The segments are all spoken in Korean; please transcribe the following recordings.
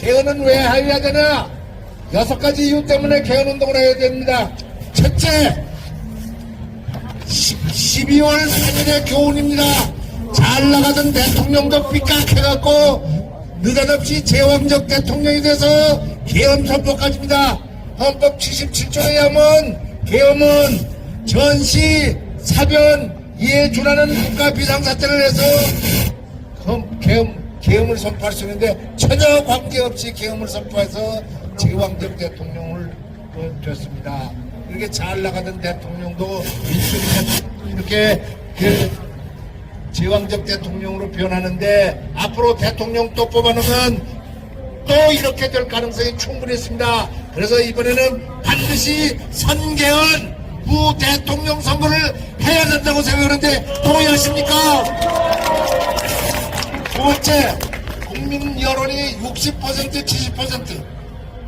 개헌은 왜 해야 되나? 여섯 가지 이유 때문에 개헌 운동을 해야 됩니다. 첫째, 12월 3일의 교훈입니다. 잘 나가던 대통령도 삐깍해갖고 느닷없이 제왕적 대통령이 돼서 계엄 선포까지입니다. 헌법 77조에 하면 계엄은 전시, 사변, 이에 준하는 국가 비상사태를 해서 검- 계엄, 계엄을 선포할 수 있는데 전혀 관계없이 계엄을 선포해서 제왕적 대통령을 어, 됐습니다. 이렇게 잘 나가던 대통령도 이렇게 그 제왕적 대통령으로 변하는데 앞으로 대통령 또 뽑아놓으면 또 이렇게 될 가능성이 충분히 있습니다. 그래서 이번에는 반드시 선개헌 후 대통령 선거를 해야 된다고 생각하는데 동의하십니까? 두 번째, 국민 여론이 60% 70%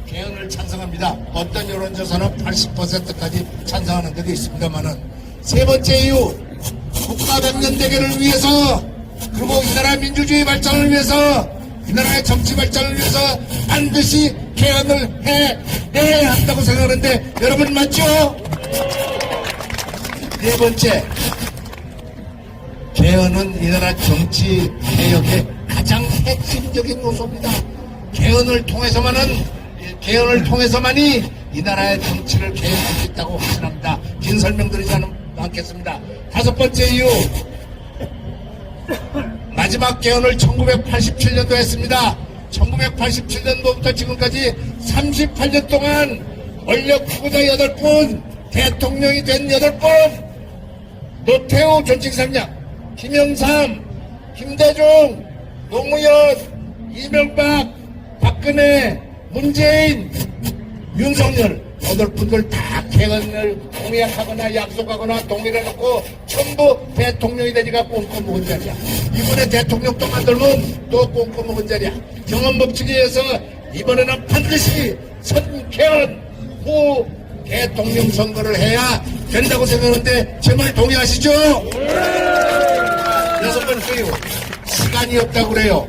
개헌을 찬성합니다. 어떤 여론조사는 80%까지 찬성하는 데도 있습니다만은 세 번째 이유 국가 백년 대계를 위해서 그리고 이 나라 민주주의 발전을 위해서 이 나라의 정치 발전을 위해서 반드시 개헌을 해내야 한다고 생각하는데 여러분 맞죠? 네 번째 개헌은 이 나라 정치 개혁의 가장 핵심적인 요소입니다. 개헌을 통해서만은 개헌을 통해서만이 이 나라의 정치를 개혁할 수 있다고 확신합니다. 긴 설명드리지 않, 않겠습니다. 다섯 번째 이유 마지막 개헌을 1987년도 했습니다. 1987년도부터 지금까지 38년 동안 권력 후보자 8분, 대통령이 된 8분, 노태우 전직 상장, 김영삼, 김대중, 노무현, 이명박, 박근혜, 문재인, 윤석열 여덟 분들 다 개헌을 공약하거나 약속하거나 동의를 해놓고 전부 대통령이 되니까 꼼꼼 먹은 자리야. 이번에 대통령 또 만들면 또 꼼꼼 먹은 자리야. 경험 법칙에 의해서 이번에는 반드시 선개헌 후 대통령 선거를 해야 된다고 생각하는데 제 말 동의하시죠? 여섯 번째요. 시간이 없다고 그래요.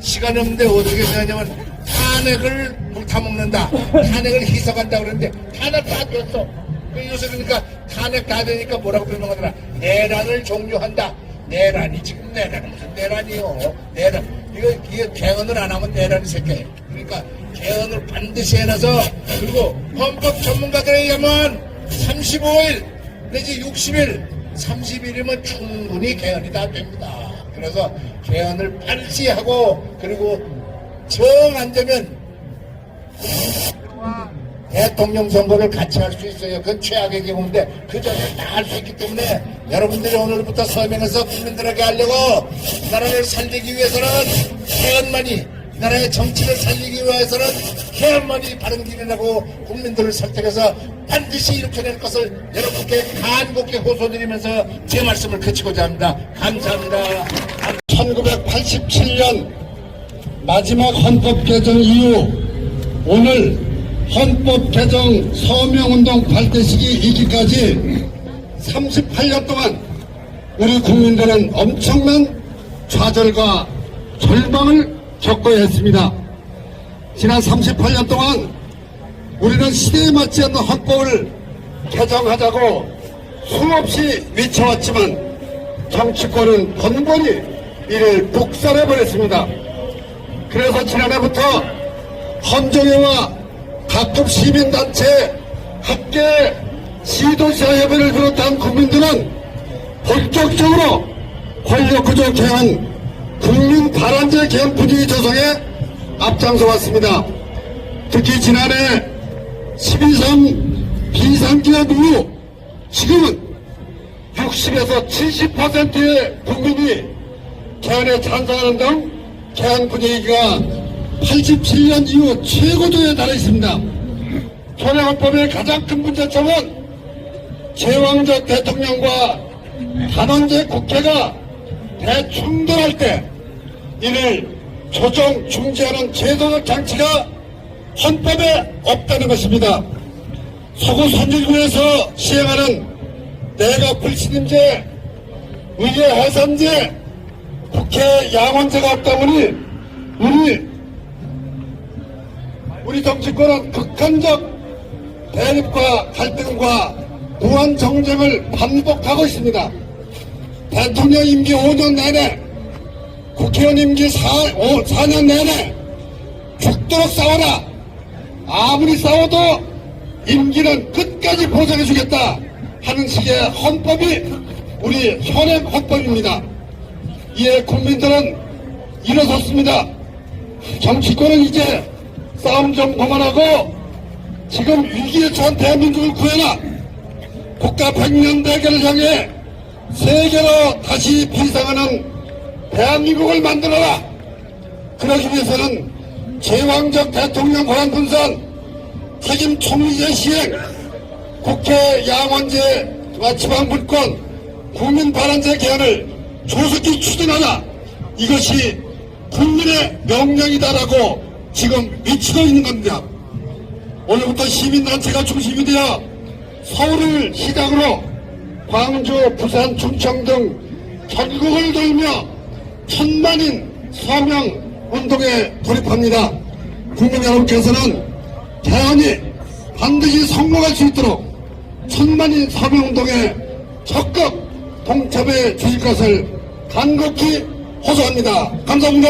시간이 없는데 어떻게 되냐면 탄핵을 불타먹는다. 탄핵을 희석한다 그러는데 탄핵 다 됐어. 그 요새 그러니까 탄핵 다 되니까 뭐라고 표명하더라. 내란을 종료한다. 내란이 지금 내란은 무슨 내란이요. 내란. 이거, 이거 개헌을 안 하면 내란이 새끼. 그러니까 개헌을 반드시 해놔서 그리고 헌법 전문가들에 의하면 35일 내지 60일 30일이면 충분히 개헌이 다 됩니다. 그래서 개헌을 반드시 하고 그리고 정 안 되면 대통령 선거를 같이 할 수 있어요. 그건 최악의 경우인데 그 전에 다 할 수 있기 때문에 여러분들이 오늘부터 서명해서 국민들에게 하려고 이 나라를 살리기 위해서는 개헌만이 이 나라의 정치를 살리기 위해서는 개헌만이 바른 길이라고 국민들을 설득해서 반드시 될 것을 여러분께 간곡히 호소드리면서 제 말씀을 그치고자 합니다. 감사합니다. 1987년 마지막 헌법 개정 이후 오늘 헌법 개정 서명운동 발대식이 있기까지 38년 동안 우리 국민들은 엄청난 좌절과 절망을 겪어야 했습니다. 지난 38년 동안 우리는 시대에 맞지 않는 헌법을 개정하자고 수없이 외쳐왔지만 정치권은 번번이 이를 북살해버렸습니다. 그래서 지난해부터 헌정회와 각급 시민단체 학계 지도자협회를 비롯한 국민들은 본격적으로 권력구조 개헌 국민 발안제 개헌 분위기 조성에 앞장서 왔습니다. 특히 지난해 12.3 비상기업 이후 지금은 60에서 70%의 국민이 개헌에 찬성하는 등 개헌 분위기가 87년 이후 최고조에 달해 있습니다. 현행헌법의 가장 큰 문제점은 제왕적 대통령과 단원제 국회가 대충돌할 때 이를 조정 중지하는 제도적 장치가 헌법에 없다는 것입니다. 서구 선진국에서 시행하는 내각 불신임제, 의회 해산제, 국회 양원제가 없다 보니 우리 정치권은 극한적 대립과 갈등과 무한 정쟁을 반복하고 있습니다. 대통령 임기 5년 내내, 국회의원 임기 4, 4년 내내 죽도록 싸워라. 아무리 싸워도 임기는 끝까지 보장해주겠다 하는 식의 헌법이 우리 현행 헌법입니다. 이에 국민들은 일어섰습니다. 정치권은 이제 싸움 좀 그만하고 지금 위기에 처한 대한민국을 구해라. 국가 백년 대결을 향해 세계로 다시 비상하는 대한민국을 만들어라. 그러기 위해서는 제왕적 대통령 권한 분산, 책임 총리제 시행, 국회 양원제와 지방분권, 국민 발언제 개헌을 조속히 추진하라. 이것이 국민의 명령이다라고 지금 미치고 있는 겁니다. 오늘부터 시민단체가 중심이 되어 서울을 시작으로 광주, 부산, 충청 등 전국을 돌며 천만인 서명 운동에 돌입합니다. 국민 여러분께서는 개헌이 반드시 성공할 수 있도록 천만인 서명 운동에 적극 동참해 주실 것을 간곡히 호소합니다. 감사합니다.